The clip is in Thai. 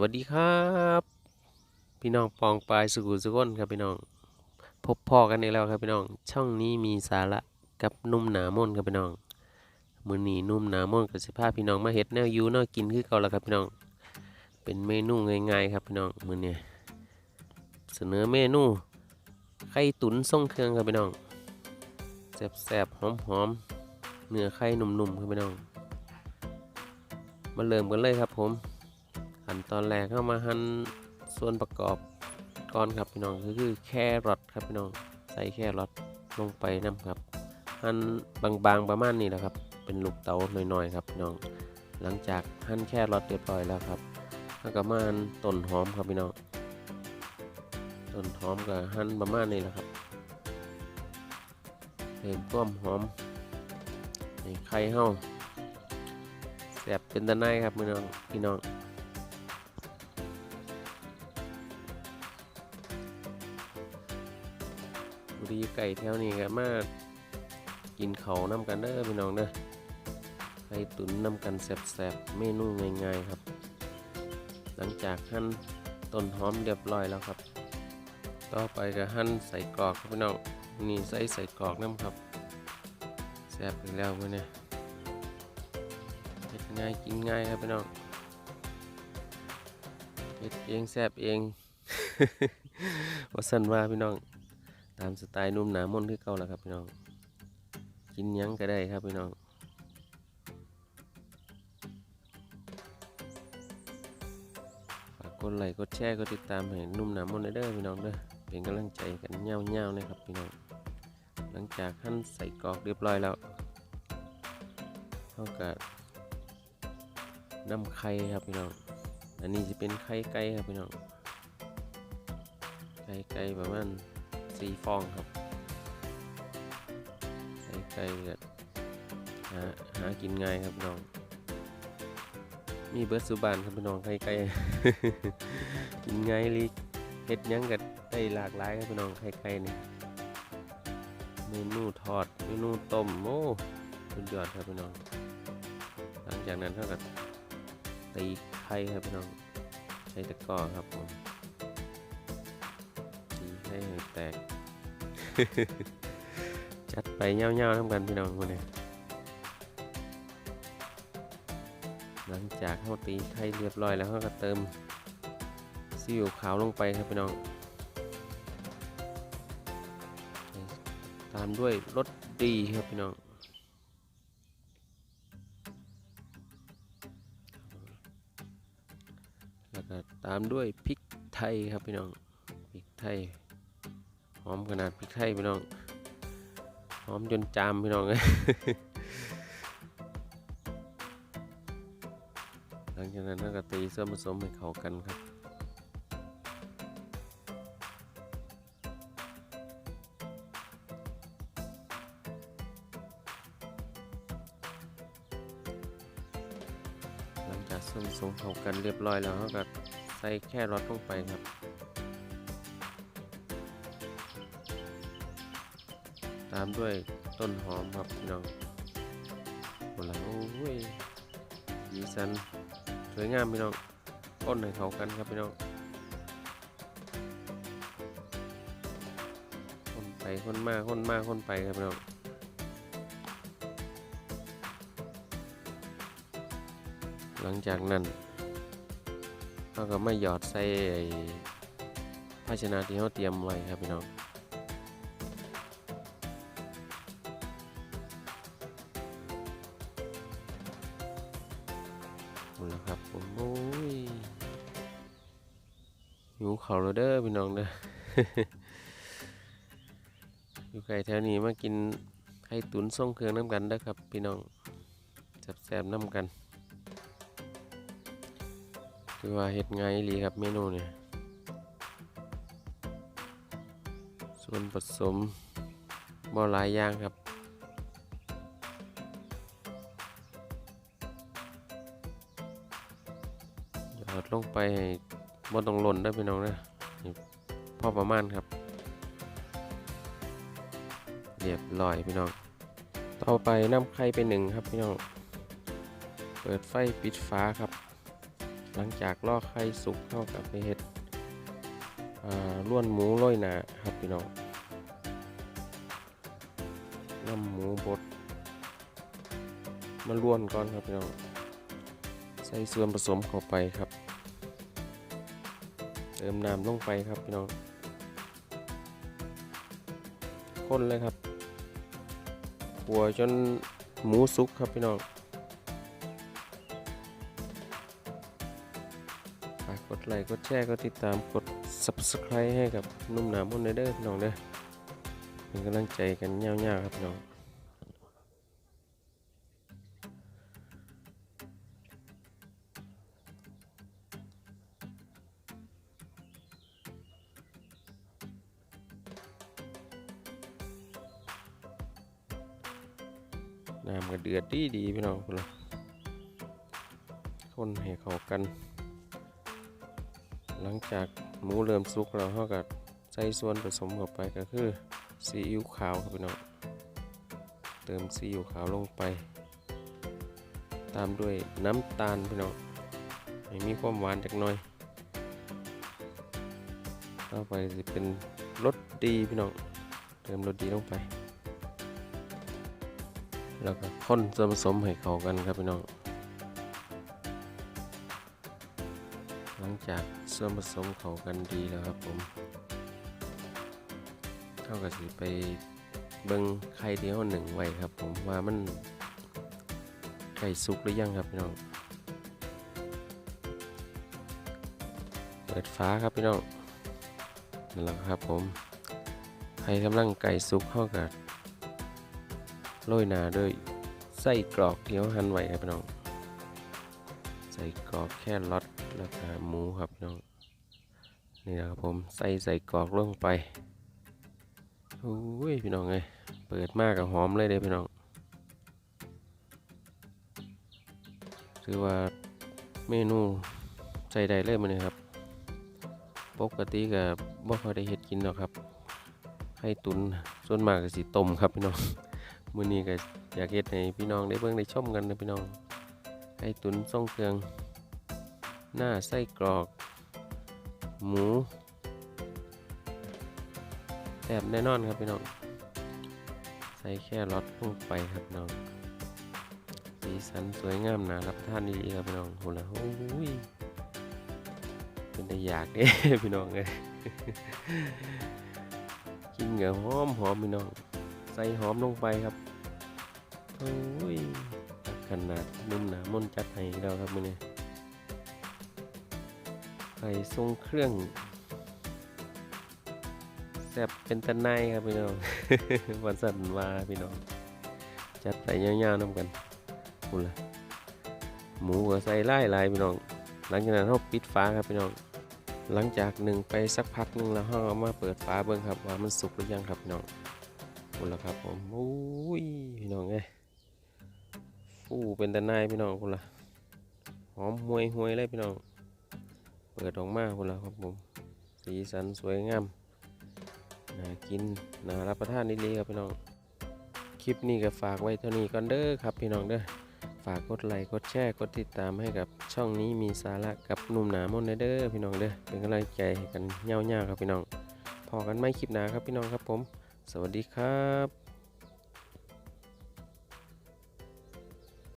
วัสดีครับ พี่น้องปองปลายสุกุสุกนครับพี่น้อง พบพ่อกันอีกแล้วครับพี่น้อง ช่องนี้มีสาระกับนุ่มหนามนครับพี่น้องมื้อนี้นุ่มหนามนกับสิพาพพี่น้องมาเฮ็ดแนวยูแนวกินคือเก่าแล้วครับพี่น้อง เป็นเมนูง่ายๆครับพี่น้องมื้อนี้เสนอเมนูไข่ตุ๋นทรงเครื่องครับพี่น้องแซ่บๆหอมๆเนื้อไข่หนุ่มๆครับพี่น้อง มาเริ่มกันเลยครับผม ขั้นตอนแรกเข้ามาหั่นส่วนประกอบก่อนครับพี่น้องก็คือแครอทครับพี่น้องใส่แครอทลงไปน้ำครับหั่นบางๆประมาณนี้แหละครับเป็นลูกเต๋าหน่อยๆครับพี่น้องหลังจากหั่นแครอทเรียบร้อยแล้วครับแล้วก็มาหั่นต้นหอมครับพี่น้องต้นหอมก็หั่นประมาณนี้แหละครับเพิ่มความหอมในไข่เฮาแซ่บเป็นตะไนครับพี่น้องพี่น้อง บุรีไก่แถวนี้ก็มากินเขาน้ำกันเด้อพี่น้องเด้อไก่ตุ๋นน้ำกันแซ่บๆเมนูง่ายๆครับ หลังจากหั่นต้นหอมเรียบร้อยแล้วครับ ต่อไปก็หั่นใส่กรอกครับพี่น้องนี่ใส่ใส่กรอกน้ำครับแซ่บอีกแล้วมื้อนี้เฮ็ดง่ายกินง่ายครับพี่น้องเฮ็ดเองแซ่บเองว่าสั่นว่าพี่น้อง ตามสไตล์นุ่มหนามนคือเก่าแล้วครับพี่น้อง กินยังก็ได้ครับพี่น้องฝากกดไลค์กดแชร์กดติดตามให้นุ่มหนามนเด้อพี่น้องเด้อเป็นกำลังใจกันเง่าๆนะครับพี่น้อง หลังจากหั่นใส่กรอกเรียบร้อยแล้วเท่ากับน้ำไข่ครับพี่น้อง อันนี้จะเป็นไข่ไก่ครับพี่น้อง ไข่ไก่ประมาณ สี่ฟองครับไก่ไก่ก็หาหากินง่ายครับน้อง มีเบิร์ดสุบานครับพี่น้องไก่ไก่กินง่ายลิเฮ็ดยังก็ได้หลากหลายครับพี่น้องไข่ไก่นี่เมนูทอดเมนูต้มโอ้สุดยอดครับพี่น้อง หลังจากนั้นเท่ากับตีไข่ครับพี่น้องใช้ตะกร้อครับผม แตก จัดไปเงาๆทำกันพี่น้องคนนี้หลังจากเขาตีไข่เรียบร้อยแล้วเขาก็เติมซีอิ๊วขาวลงไปครับพี่น้อง ตามด้วยรสดีครับพี่น้องแล้วก็ตามด้วยพริกไทยครับพี่น้องพริกไทย หอมขนาดพริกไทยพี่น้องหอมจนจามพี่น้องหลังจากนั้นก็ตีส่วนผสมให้เข้ากันครับหลังจากส่วนผสมเข้ากันเรียบร้อยแล้วก็ใส่แค่รอทลงไปครับ ตามด้วยต้นหอมครับพี่น้องโอ้โหโอ้ยสีสันสวยงามพี่น้องก้นให้เขากันครับพี่น้องคนไปคนมาคนมาคนไปครับพี่น้องหลังจากนั้นเราก็ไม่หยอดใส่ภาชนะที่เราเตรียมไว้ครับพี่น้อง หิวเขาวแล้วเด้อพี่น้องเด้ออยู่ไกลแถวนี้มากินไข่ตุ๋นส่งเครื่องน้ำกันเด้อครับ พี่น้องจับแซ่บน้ำกัน คือว่าเฮ็ดไงหลีครับเมนูเนี่ยส่วนผสมบ่หลายอย่างครับยอดลงไปให้ บ่ต้องหล่นได้พี่น้องนะนี่พอประมาณครับ เรียบร้อยพี่น้อง ต่อไปนำไข่ไปหนึ่งครับพี่น้อง เปิดไฟปิดฝาครับ หลังจากลอกไข่สุกเข้ากับไปเห็ดอ่าล้วนหมูร้อยหนาครับพี่น้องน้ำหมูบดมาล้วนก่อนครับพี่น้อง ใส่ส่วนผสมเข้าไปครับ ติมน้ำลงไปครับพี่น้องคนเลยครับขัวจนหมูสุกครับพี่น้องฝากกดไลค์กดแชร์กดติดตามกด subscribe ให้กับนุ่มหนามคนเด้อพี่น้องเด้อเป็นกำลังใจกันยาวๆครับพี่น้อง น้ำก็เดือดดีดีพี่น้องคนละคนให้เข้ากัน หลังจากหมูเริ่มสุกแล้วเราก็ใส่ส่วนผสมเข้าไปก็คือซีอิ๊วขาวครับพี่น้องเติมซีอิ๊วขาวลงไป ตามด้วยน้ำตาลพี่น้องให้มีความหวานจักหน่อย ต่อไปจะเป็นรสดีพี่น้องเติมรสดีลงไป แล้วก็คนส่วนผสมให้เข้ากันครับพี่น้อง หลังจากส่วนผสมเข้ากันดีแล้วครับผมเท่ากับสิไปเบิ่งไข่ที่เขาหนึ่งไว้ครับ ผมว่ามันไข่สุกหรือยังครับพี่น้อง เปิดฟ้าครับพี่น้องนั่นแหละครับผมไข่กำลังไก่สุกเข้ากับ โรยหนาด้วยไส้กรอกที่เขาหั่นไว้ครับพี่น้องใส่กรอกแค่รอทแล้วก็หมูครับพี่น้องนี่นะครับผมใส่ใส่กรอกลงไปโอ้ยพี่น้องเอ้ยเปิดมากกับหอมเลยเด้พี่น้องถือว่าเมนูใส่ได้เลยมันนี่ครับ ปกติก็บ่ค่อยได้เฮ็ดกินหรอกครับไข่ตุนส่วนมากก็สิต้มครับพี่น้อง มื้อนี้ก็อยากเฮ็ดให้พี่น้องได้เบิ่งได้ชมกันนะพี่น้องไก่ตุนทรงเครื่อง หน้าไส้กรอก หมูแซ่บแน่นอนครับพี่น้อง ใส่แค่รอทลงไปครับน้องสีสันสวยงามนะรับประทานดีๆครับพี่น้องโหละโอ้ยเป็นได้อยากเด้พี่น้องเลยกินเหงือหอมหอมพี่น้อง ใส่หอมลงไปครับโอ้ยขนาดนุ่มหนามนจัดให้อีกแล้วครับมือนี้ไข่ทรงเครื่องแซ่บเป็นตะไนครับพี่น้องวันสันวาพี่น้องจัดใส่ยาวๆน้ำกันคุณละหมูก็ใส่ไล่ลายพี่น้อง หลังจากนั้นเราปิดฟ้าครับพี่น้องหลังจากหนึ่งไปสักพักหนึ่งแล้วเราเอามาเปิดฟ้าเบิ่งครับว่ามันสุกหรือยังครับพี่น้อง คุณละครับผมโอ้ยพี่น้องเอฟูเป็นตะนายพี่น้องคุณละหอมหวยห่วยเลยพี่น้อง เปิดออกมาคุณละครับผม สีสันสวยงาม น่ากิน น่ารับประทานดีๆครับพี่น้อง คลิปนี้ก็ฝากไว้เท่านี้ก่อนเด้อครับพี่น้องเด้อ ฝากกดไลค์ กดแชร์ กดติดตามให้กับช่องนี้มีสาระกับหนุ่มหนามนต์เด้อพี่น้องเด้อ เป็นกำลังใจให้กันเย่าๆครับพี่น้องพอกันไม่คลิปหนาครับพี่น้องครับผม สวัสดีครับ